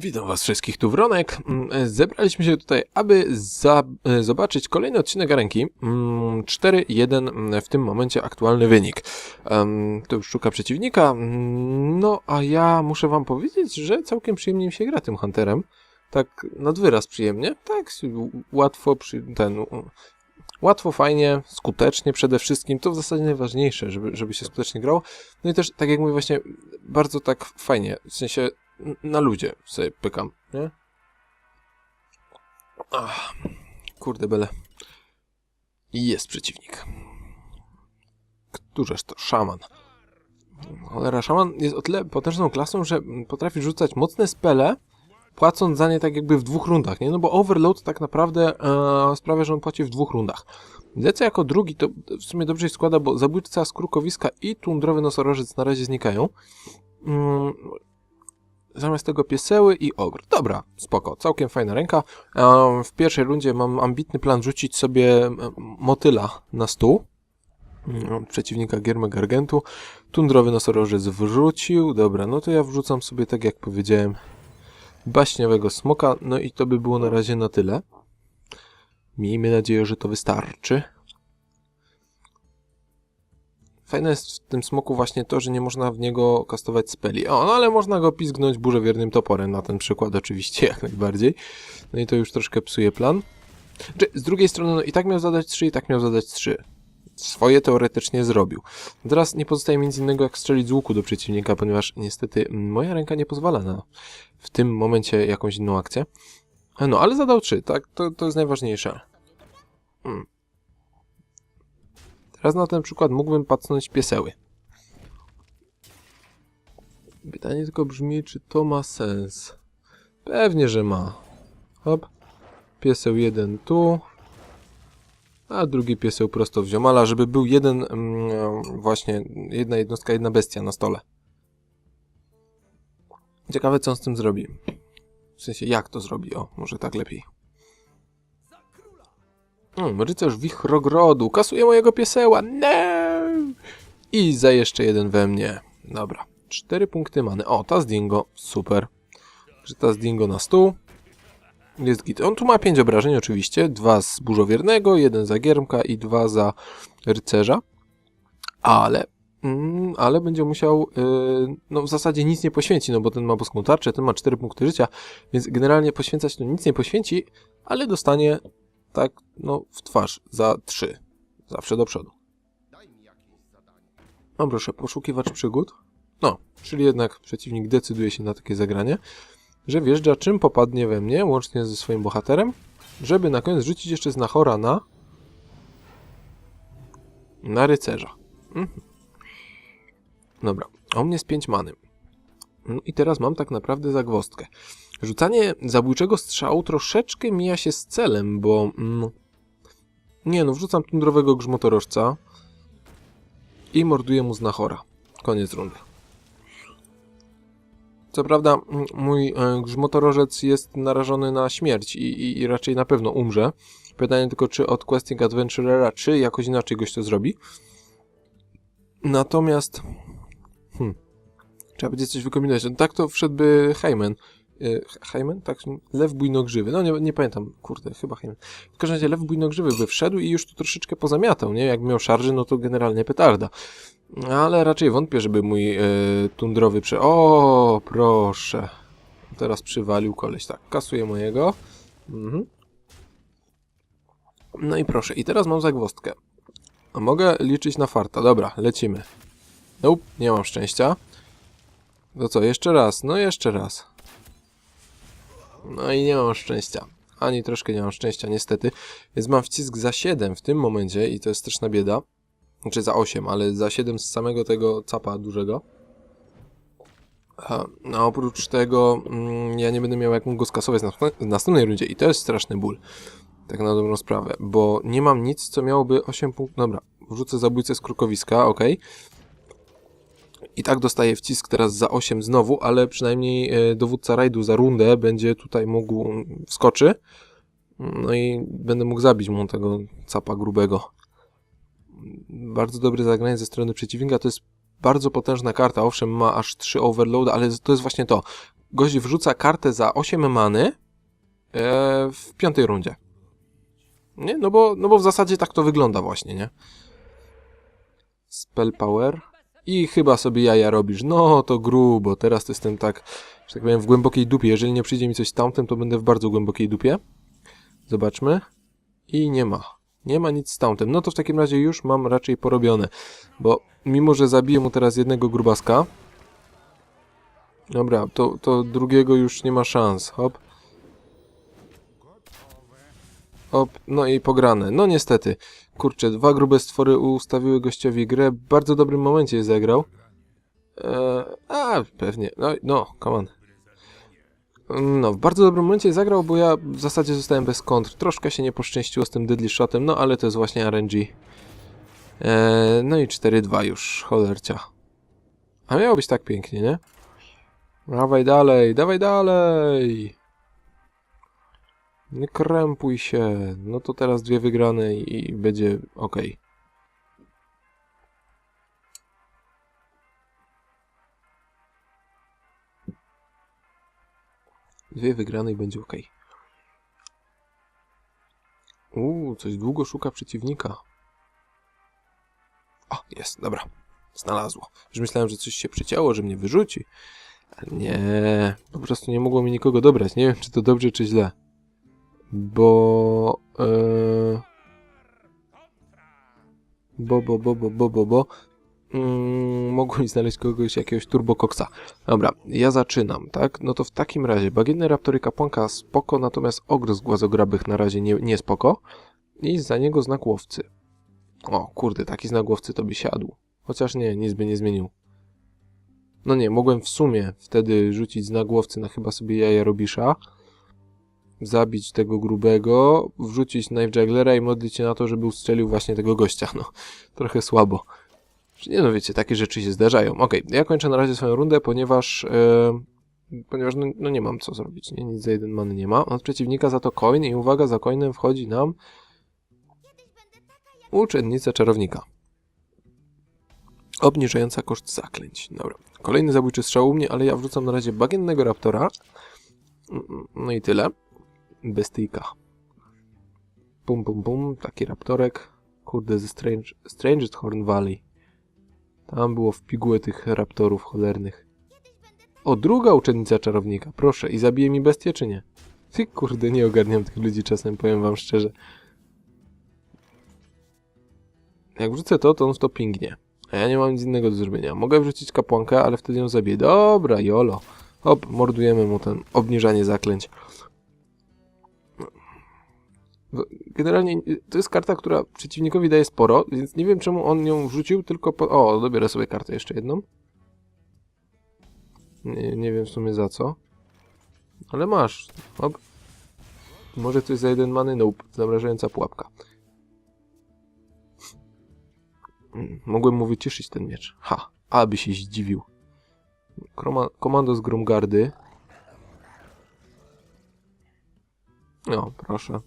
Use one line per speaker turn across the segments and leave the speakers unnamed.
Witam Was wszystkich, tu Wronek. Mm, Zebraliśmy się tutaj, aby e, zobaczyć kolejny odcinek Arenki. Mm, 4-1 mm, w tym momencie aktualny wynik. To już szuka przeciwnika. Mm, No, a ja muszę Wam powiedzieć, że całkiem przyjemnie mi się gra tym Hunterem. Tak nad wyraz przyjemnie. Tak, łatwo przy, ten... Łatwo, fajnie, skutecznie przede wszystkim. To w zasadzie najważniejsze, żeby, żeby się skutecznie grało. No i też, tak jak mówię, właśnie bardzo tak fajnie. W sensie na ludzie sobie pykam, nie? Ach, kurde bele. Jest przeciwnik. Któreż to? Szaman. Cholera, szaman jest o tyle potężną klasą, że potrafi rzucać mocne spele, płacąc za nie tak jakby w dwóch rundach, nie? No bo Overload tak naprawdę e, sprawia, że on płaci w dwóch rundach. Lecę jako drugi, to w sumie dobrze się składa, bo zabójca z krukowiska i tundrowy nosorożec na razie znikają. Mm, Zamiast tego pieseły i ogr. Dobra, spoko, całkiem fajna ręka. W pierwszej rundzie mam ambitny plan rzucić sobie motyla na stół. Mm, Przeciwnika Gierme Gargentu. Tundrowy nosorożec wrzucił. Dobra, no to ja wrzucam sobie, tak jak powiedziałem, baśniowego smoka. No i to by było na razie na tyle. Miejmy nadzieję, że to wystarczy. Fajne jest w tym smoku właśnie to, że nie można w niego kastować speli. O, no ale można go pizgnąć burzewiernym toporem, na ten przykład oczywiście, jak najbardziej. No i to już troszkę psuje plan. Czy, z drugiej strony, no i tak miał zadać 3, i tak miał zadać 3. Swoje teoretycznie zrobił. Teraz nie pozostaje mi nic innego, jak strzelić z łuku do przeciwnika, ponieważ niestety moja ręka nie pozwala na w tym momencie jakąś inną akcję. E, No, ale zadał 3, tak? To, to jest najważniejsze. Mm. Teraz na ten przykład mógłbym pacnąć pieseły. Pytanie tylko brzmi, czy to ma sens. Pewnie, że ma. Hop. Pieseł jeden tu. A drugi pieseł prosto w ziomala, żeby był jeden, mm, właśnie, jedna jednostka, jedna bestia na stole. Ciekawe, co on z tym zrobi. W sensie, jak to zrobi? O, może tak lepiej. Hmm, rycerz wichrogrodu. Kasuje mojego pieseła. Nie! I za jeszcze jeden we mnie. Dobra. Cztery punkty mamy. O, ta z dingo. Super. Że ta z dingo na stół. Jest git. On tu ma pięć obrażeń oczywiście. Dwa z burzowiernego, jeden za giermka i dwa za rycerza. Ale... Mm, ale będzie musiał, yy, no w zasadzie nic nie poświęci, no bo ten ma boską tarczę, ten ma 4 punkty życia, więc generalnie poświęcać to nic nie poświęci, ale dostanie tak, no, w twarz, za trzy. Zawsze do przodu. No proszę, poszukiwacz przygód. No, czyli jednak przeciwnik decyduje się na takie zagranie, że wjeżdża czym popadnie we mnie, łącznie ze swoim bohaterem, żeby na koniec rzucić jeszcze znachora na... na rycerza. Mhm. Dobra, a u mnie jest 5 many. No i teraz mam tak naprawdę zagwozdkę. Rzucanie zabójczego strzału troszeczkę mija się z celem, bo... Mm, nie no, wrzucam tundrowego grzmotorożca i morduję mu znachora. Koniec rundy. Co prawda, mm, mój e, grzmotorożec jest narażony na śmierć i, i, i raczej na pewno umrze. Pytanie tylko, czy od Questing Adventurera, czy jakoś inaczej goś to zrobi. Natomiast... Trzeba będzie coś wykombinować. No, tak to wszedłby Heyman. E, Heyman? Tak? Lew bujnogrzywy. No nie, nie pamiętam, kurde, chyba Heyman. W każdym razie lew bujnogrzywy by wszedł i już tu troszeczkę pozamiatał, nie? Jak miał szarży, no to generalnie petarda. Ale raczej wątpię, żeby mój e, tundrowy prze... O, proszę. Teraz przywalił koleś. Tak, kasuję mojego. Mhm. No i proszę. I teraz mam zagwozdkę. A mogę liczyć na farta. Dobra, lecimy. Nope, nie mam szczęścia. To co, jeszcze raz? No jeszcze raz. No i nie mam szczęścia. Ani troszkę nie mam szczęścia, niestety. Więc mam wcisk za 7 w tym momencie i to jest straszna bieda. Znaczy za 8, ale za 7 z samego tego capa dużego. A, a oprócz tego mm, ja nie będę miał jak mógł go skasować w następnej rundzie i to jest straszny ból. Tak na dobrą sprawę, bo nie mam nic, co miałoby 8 punktów. Dobra, wrzucę zabójcę z krukowiska, ok. I tak dostaję wcisk teraz za 8 znowu, ale przynajmniej e, dowódca rajdu za rundę będzie tutaj mógł mm, wskoczy. No i będę mógł zabić mu tego capa grubego. Bardzo dobre zagranie ze strony przeciwnika. To jest bardzo potężna karta. Owszem, ma aż 3 overload, ale to jest właśnie to. gość wrzuca kartę za 8 many e, w piątej rundzie. Nie? No bo, no bo w zasadzie tak to wygląda właśnie, nie? Spell power. I chyba sobie jaja robisz. No to grubo. Teraz to jestem tak, że tak powiem, w głębokiej dupie. Jeżeli nie przyjdzie mi coś z tamtym, to będę w bardzo głębokiej dupie. Zobaczmy. I nie ma. Nie ma nic z tamtym. No to w takim razie już mam raczej porobione. Bo mimo, że zabiję mu teraz jednego grubaska. Dobra, to, to drugiego już nie ma szans. Hop. Hop, no i pograne. No niestety. Kurczę, dwa grube stwory ustawiły gościowi grę. W bardzo dobrym momencie zagrał. Eee, a, pewnie. No, no, come on. No, w bardzo dobrym momencie zagrał, bo ja w zasadzie zostałem bez kontr. Troszkę się nie poszczęściło z tym deadly shotem, no ale to jest właśnie RNG. Eee, no i 4-2 już, cholercia. A miało być tak pięknie, nie? Dawaj dalej, dawaj dalej! Nie krępuj się. No to teraz dwie wygrane i, będzie ok. Dwie wygrane i będzie ok. Uuu, coś długo szuka przeciwnika. O, jest, dobra. Znalazło. Już myślałem, że coś się przycięło, że mnie wyrzuci. Nie, po prostu nie mogło mi nikogo dobrać. Nie wiem, czy to dobrze, czy źle. Bo... Yy, bo, bo, bo, bo, bo, bo, bo... Mm, mogłem znaleźć kogoś, jakiegoś turbokoksa. Dobra, ja zaczynam, tak? No to w takim razie bagienne raptory kapłanka spoko, natomiast ogr z głazograbych na razie nie, nie spoko. I za niego znak łowcy. O, kurde, taki znak łowcy to by siadł. Chociaż nie, nic by nie zmienił. No nie, mogłem w sumie wtedy rzucić znak łowcy na chyba sobie jaja Robisza. Zabić tego grubego, wrzucić knife jugglera i modlić się na to, żeby ustrzelił właśnie tego gościa. No, trochę słabo. Nie no, wiecie, takie rzeczy się zdarzają. Okej, ja kończę na razie swoją rundę, ponieważ... Yy, ponieważ no, no nie mam co zrobić, nie? Nic za jeden many nie ma. Od przeciwnika za to coin i uwaga, za coinem wchodzi nam... Uczennica czarownika. Obniżająca koszt zaklęć. Dobra. Kolejny zabójczy strzał u mnie, ale ja wrzucam na razie bagiennego raptora. No i tyle. Bestyjka. Pum, pum, pum. Taki raptorek. Kurde, ze Strange, Strangest Horn Valley. Tam było w pigułę tych raptorów cholernych. O, druga uczennica czarownika. Proszę. I zabije mi bestię, czy nie? Ty kurde, nie ogarniam tych ludzi czasem, powiem wam szczerze. Jak wrzucę to, to on to pingnie. A ja nie mam nic innego do zrobienia. Mogę wrzucić kapłankę, ale wtedy ją zabiję. Dobra, jolo. Hop, mordujemy mu ten obniżanie zaklęć. Generalnie to jest karta, która przeciwnikowi daje sporo, więc nie wiem czemu on ją wrzucił, tylko po... O, dobiorę sobie kartę jeszcze jedną. Nie, nie wiem w sumie za co. Ale masz. Hop. Może coś za jeden many? Nope. Zamrażająca pułapka. Mm, Mogłem mu wyciszyć ten miecz. Ha, aby się zdziwił. Kroma, komando z Gromgardy. No, proszę.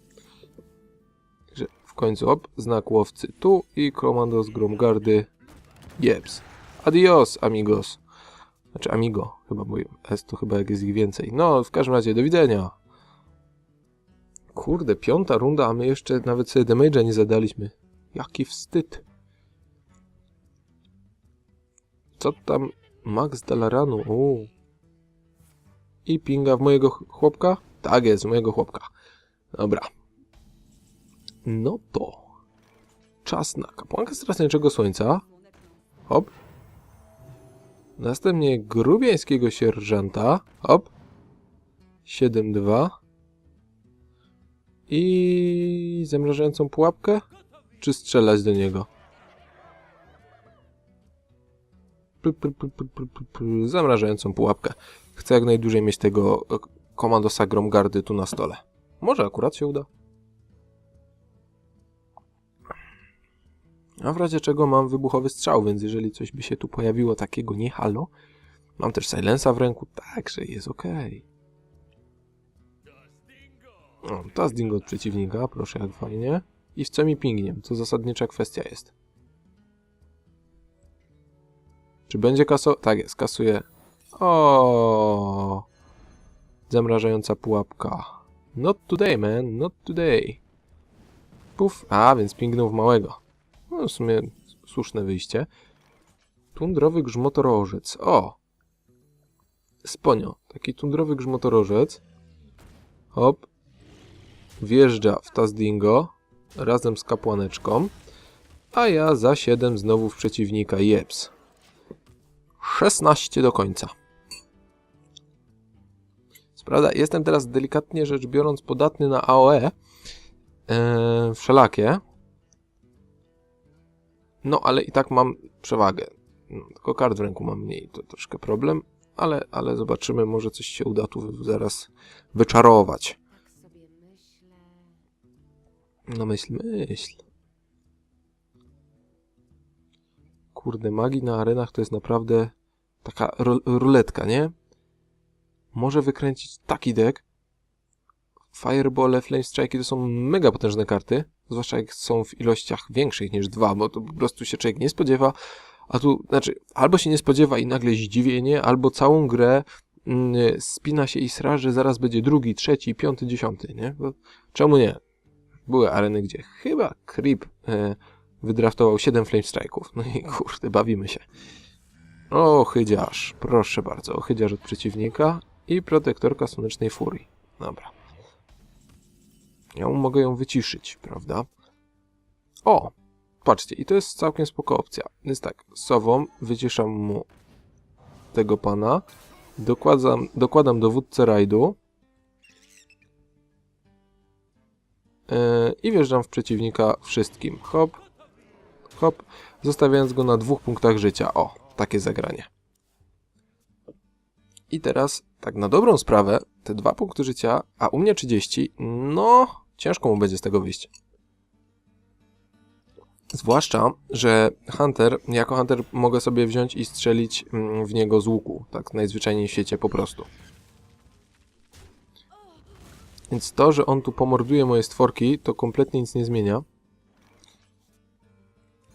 Końcu, op, znak łowcy tu i komando z Gromgardy. Jeps. Adios, amigos. Znaczy amigo, chyba, bo S to chyba jak jest ich więcej. No, w każdym razie, do widzenia. Kurde, piąta runda, a my jeszcze nawet sobie damage'a nie zadaliśmy. Jaki wstyd. Co tam? Max Dalaranu. Uuu. I pinga w mojego ch- chłopka? Tak jest, mojego chłopka. Dobra. No to. Czas na kapłankę strasznego słońca. Hop. Następnie grubieńskiego sierżanta. Hop. 7-2. I zamrażającą pułapkę? Czy strzelać do niego? Zamrażającą pułapkę. Chcę jak najdłużej mieć tego e, komandosa Gromgardy tu na stole. Może akurat się uda. A w razie czego mam wybuchowy strzał, więc jeżeli coś by się tu pojawiło takiego nie halo, mam też silensa w ręku, także jest ok. O, to jest dingo od przeciwnika, proszę jak fajnie. I w mi pingniem, co zasadnicza kwestia jest. Czy będzie kaso... Tak jest, kasuje. O, Zamrażająca pułapka. Not today, man, not today. Puf, a więc pingnął w małego. No w sumie słuszne wyjście. Tundrowy grzmotorożec. O! Sponio. Taki tundrowy grzmotorożec. Hop. Wjeżdża w Tazdingo razem z kapłaneczką. A ja za 7 znowu w przeciwnika. Jeps. 16 do końca. Prawda, jestem teraz delikatnie rzecz biorąc podatny na AOE. Eee, wszelakie. No, ale i tak mam przewagę. No, tylko kart w ręku mam mniej, to troszkę problem. Ale, ale zobaczymy, może coś się uda tu zaraz wyczarować. No myśl, myśl. Kurde, magii na arenach to jest naprawdę taka ruletka, nie? Może wykręcić taki deck. Fireball, Flame Strike to są mega potężne karty. Zwłaszcza jak są w ilościach większych niż dwa, bo to po prostu się człowiek nie spodziewa. A tu, znaczy, albo się nie spodziewa i nagle zdziwienie, albo całą grę mm, spina się i sra, że zaraz będzie drugi, trzeci, piąty, dziesiąty, nie? Bo czemu nie? Były areny, gdzie chyba Creep e, wydraftował 7 Flame Strike'ów. No i kurde, bawimy się. O, chydziarz. Proszę bardzo, chydziarz od przeciwnika i protektorka słonecznej furii. Dobra. Ja mogę ją wyciszyć, prawda? O! Patrzcie, i to jest całkiem spoko opcja. Więc tak, sową wyciszam mu tego pana, dokładam, dokładam dowódcę rajdu yy, i wjeżdżam w przeciwnika wszystkim. Hop, hop, zostawiając go na dwóch punktach życia. O, takie zagranie. I teraz, tak na dobrą sprawę, te dwa punkty życia, a u mnie 30, no, ciężko mu będzie z tego wyjść. Zwłaszcza, że Hunter, jako Hunter mogę sobie wziąć i strzelić mm, w niego z łuku, tak najzwyczajniej w świecie po prostu. Więc to, że on tu pomorduje moje stworki, to kompletnie nic nie zmienia.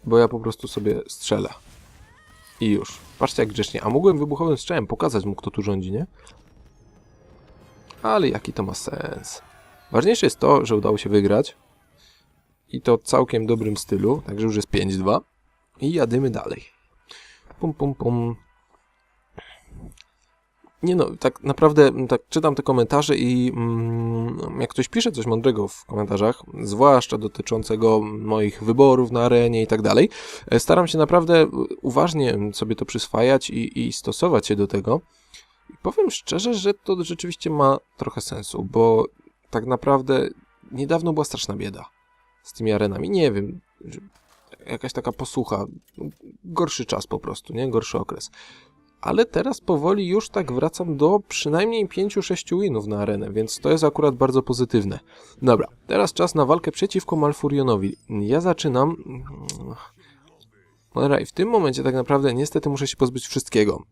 Bo ja po prostu sobie strzelę. I już. Patrzcie jak grzecznie. A mogłem wybuchowym strzałem pokazać mu, kto tu rządzi, nie? Ale jaki to ma sens. Ważniejsze jest to, że udało się wygrać. I to w całkiem dobrym stylu. Także już jest 5-2. I jadymy dalej. Pum, pum, pum. Nie no, tak naprawdę tak czytam te komentarze i mm, jak ktoś pisze coś mądrego w komentarzach, zwłaszcza dotyczącego moich wyborów na arenie i tak dalej, e, staram się naprawdę uważnie sobie to przyswajać i, i stosować się do tego. I powiem szczerze, że to rzeczywiście ma trochę sensu, bo tak naprawdę niedawno była straszna bieda z tymi arenami. Nie wiem, jakaś taka posłucha, gorszy czas po prostu, nie? Gorszy okres ale teraz powoli już tak wracam do przynajmniej 5-6 winów na arenę, więc to jest akurat bardzo pozytywne. Dobra, teraz czas na walkę przeciwko Malfurionowi. Ja zaczynam... Dobra, i w tym momencie tak naprawdę niestety muszę się pozbyć wszystkiego.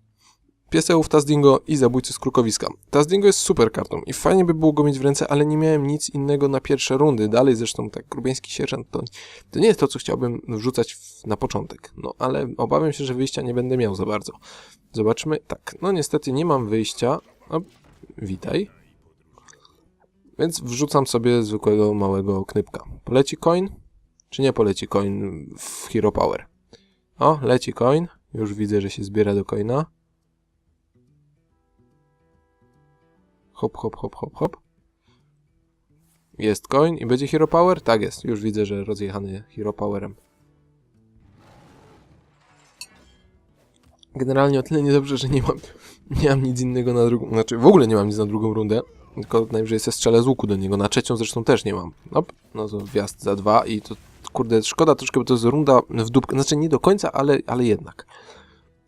Piesełów, Tazdingo i Zabójcy z Krukowiska. Tazdingo jest super kartą i fajnie by było go mieć w ręce, ale nie miałem nic innego na pierwsze rundy. Dalej zresztą tak grubieński sierżant to, to nie jest to, co chciałbym wrzucać w, na początek. No ale obawiam się, że wyjścia nie będę miał za bardzo. Zobaczmy. Tak, no niestety nie mam wyjścia. O, witaj. Więc wrzucam sobie zwykłego małego knypka. Poleci coin? Czy nie poleci coin w Hero Power? O, leci coin. Już widzę, że się zbiera do coina. Hop, hop, hop, hop, hop. Jest coin i będzie Hero Power? Tak jest. Już widzę, że rozjechany Hero Powerem. Generalnie o tyle niedobrze, że nie mam, nie mam nic innego na drugą... Znaczy, w ogóle nie mam nic na drugą rundę. Tylko najwyżej se strzelę z łuku do niego. Na trzecią zresztą też nie mam. Nope. No to wjazd za dwa i to... Kurde, szkoda troszkę, bo to jest runda w dupkę. Znaczy, nie do końca, ale, ale jednak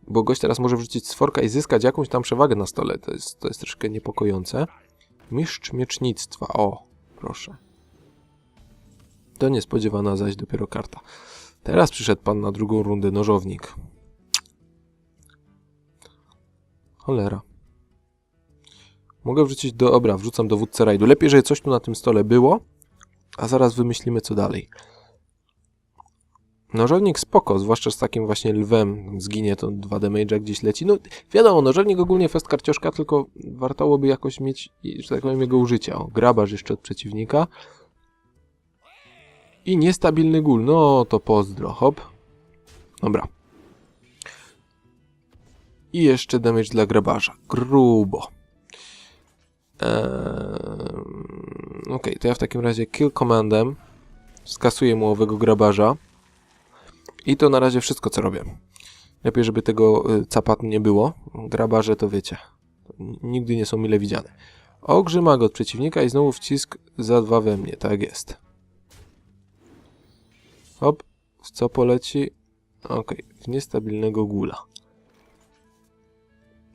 bo gość teraz może wrzucić sforka i zyskać jakąś tam przewagę na stole. To jest, to jest troszkę niepokojące. Mistrz miecznictwa. O, proszę. To niespodziewana zaś dopiero karta. Teraz przyszedł pan na drugą rundę nożownik. Cholera. Mogę wrzucić do... Dobra, wrzucam dowódcę rajdu. Lepiej, że coś tu na tym stole było, a zaraz wymyślimy co dalej. Nożownik spoko, zwłaszcza z takim właśnie lwem zginie to 2 damage'a gdzieś leci. No wiadomo, nożownik ogólnie fest karcioszka, tylko wartałoby jakoś mieć, że tak powiem, jego użycie. O, grabarz jeszcze od przeciwnika. I niestabilny gul, no to pozdro, hop. Dobra. I jeszcze damage dla grabarza, grubo. Eee, Okej, to ja w takim razie kill commandem skasuję mu owego grabarza. I to na razie wszystko, co robię. Lepiej, żeby tego y, capatu nie było. Grabarze to wiecie. Nigdy nie są mile widziane. Ogrzyma go od przeciwnika i znowu wcisk za dwa we mnie. Tak jest. Hop. W co poleci? Okej. W niestabilnego gula.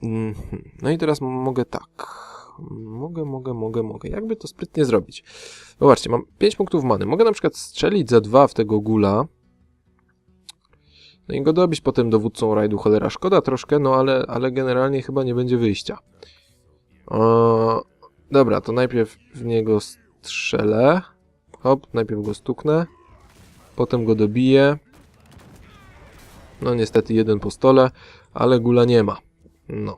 Mhm. No i teraz mogę tak. Mogę, mogę, mogę, mogę. Jakby to sprytnie zrobić? Zobaczcie, mam 5 punktów many. Mogę na przykład strzelić za dwa w tego gula. No i go dobić potem dowódcą rajdu, cholera. Szkoda troszkę, no ale, ale generalnie chyba nie będzie wyjścia. O, dobra, to najpierw w niego strzelę. Hop, najpierw go stuknę. Potem go dobiję. No niestety jeden po stole, ale gula nie ma. No.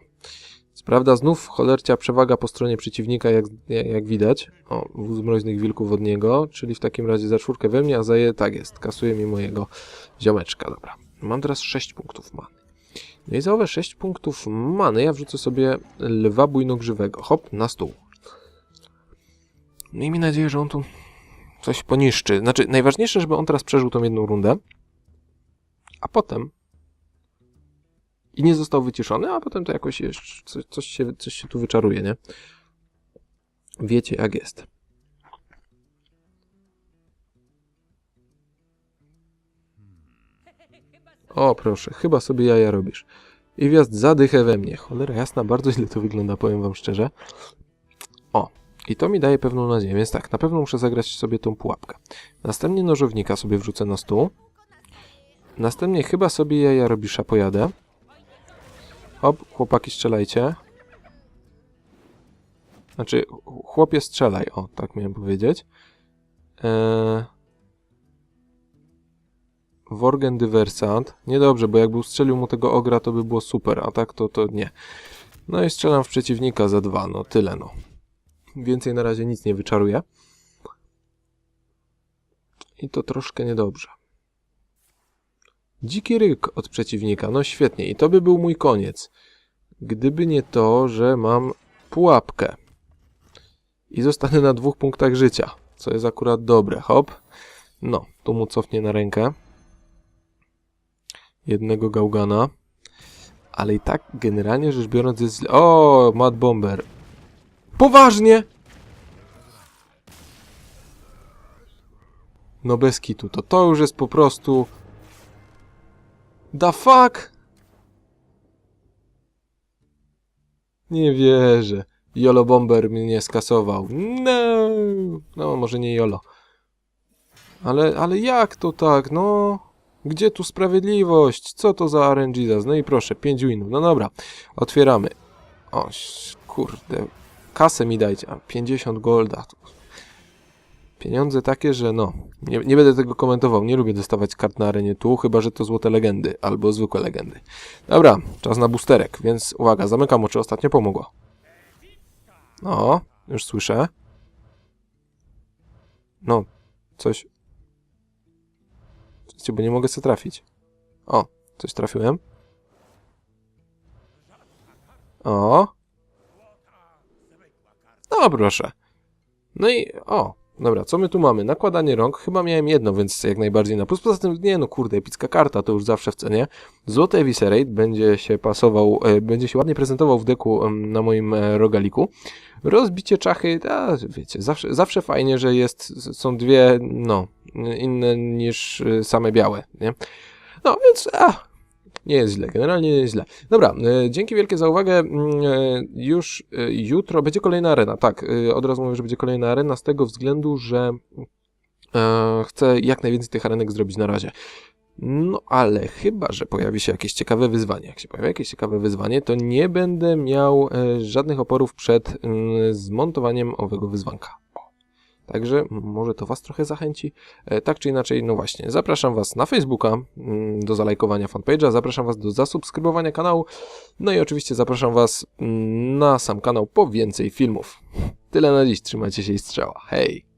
Prawda, znów cholercia przewaga po stronie przeciwnika, jak, jak widać. O, wóz mroźnych wilków od niego, czyli w takim razie za czwórkę we mnie, a za je, tak jest, kasuje mi mojego ziomeczka, dobra. Mam teraz 6 punktów many. No i za owe 6 punktów many ja wrzucę sobie lwa bujnogrzywego. Hop, na stół. Miejmy nadzieję, że on tu coś poniszczy. Znaczy, najważniejsze, żeby on teraz przeżył tą jedną rundę, a potem i nie został wyciszony, a potem to jakoś jeszcze coś, coś, się, coś się tu wyczaruje, nie? Wiecie, jak jest. O, proszę, chyba sobie jaja robisz. I wjazd zadychę we mnie. Cholera jasna, bardzo źle to wygląda, powiem wam szczerze. O, i to mi daje pewną nadzieję, więc tak, na pewno muszę zagrać sobie tą pułapkę. Następnie nożownika sobie wrzucę na stół. Następnie chyba sobie jaja robisza pojadę. Hop, chłopaki strzelajcie. Znaczy, ch- chłopie strzelaj, o, tak miałem powiedzieć. Eee... Worgen dywersant. Niedobrze, bo jakby ustrzelił mu tego ogra, to by było super, a tak to, to nie. No i strzelam w przeciwnika za dwa, no tyle no. Więcej na razie nic nie wyczaruję. I to troszkę niedobrze. Dziki ryk od przeciwnika, no świetnie. I to by był mój koniec. Gdyby nie to, że mam pułapkę. I zostanę na dwóch punktach życia, co jest akurat dobre. Hop. No, tu mu cofnie na rękę. Jednego gałgana. Ale i tak generalnie rzecz biorąc jest... O, Mad Bomber. Poważnie! No bez kitu, to to już jest po prostu... The fuck? Nie wierzę. Jolo Bomber mnie skasował. No. No, może nie Jolo. Ale, ale jak to tak? No. Gdzie tu sprawiedliwość? Co to za RNG das? No i proszę, 5 winów. No dobra. Otwieramy. O, kurde. Kasę mi dajcie. A, 50 golda. Pieniądze takie, że no. Nie, nie będę tego komentował. Nie lubię dostawać kart na arenie tu, chyba że to złote legendy albo zwykłe legendy. Dobra, czas na boosterek, więc uwaga, zamykam oczy, ostatnio pomogło. No, już słyszę. No, coś. Słuchajcie, bo nie mogę sobie trafić. O, coś trafiłem. O. No, proszę. No i, o, dobra, co my tu mamy? Nakładanie rąk, chyba miałem jedno, więc jak najbardziej na plus. Poza tym, nie no, kurde, epicka karta, to już zawsze w cenie. Złoty Eviscerate będzie się pasował, e, będzie się ładnie prezentował w deku em, na moim e, rogaliku. Rozbicie czachy, a, wiecie, zawsze, zawsze fajnie, że jest, są dwie, no, inne niż e, same białe, nie? No, więc, a, nie jest źle, generalnie nie jest źle. Dobra, e, dzięki wielkie za uwagę. Mm, e, Już e, jutro będzie kolejna arena. Tak, od razu mówię, że będzie kolejna arena z tego względu, że chcę jak najwięcej tych arenek zrobić na razie. No ale chyba, że pojawi się jakieś ciekawe wyzwanie. Jak się pojawi jakieś ciekawe wyzwanie, to nie będę miał żadnych oporów przed mm, zmontowaniem owego wyzwanka. Także może to Was trochę zachęci. E, Tak czy inaczej, no właśnie, zapraszam Was na Facebooka mm, do zalajkowania fanpage'a, zapraszam Was do zasubskrybowania kanału, no i oczywiście zapraszam Was mm, na sam kanał po więcej filmów. Tyle na dziś, trzymajcie się i strzała. Hej!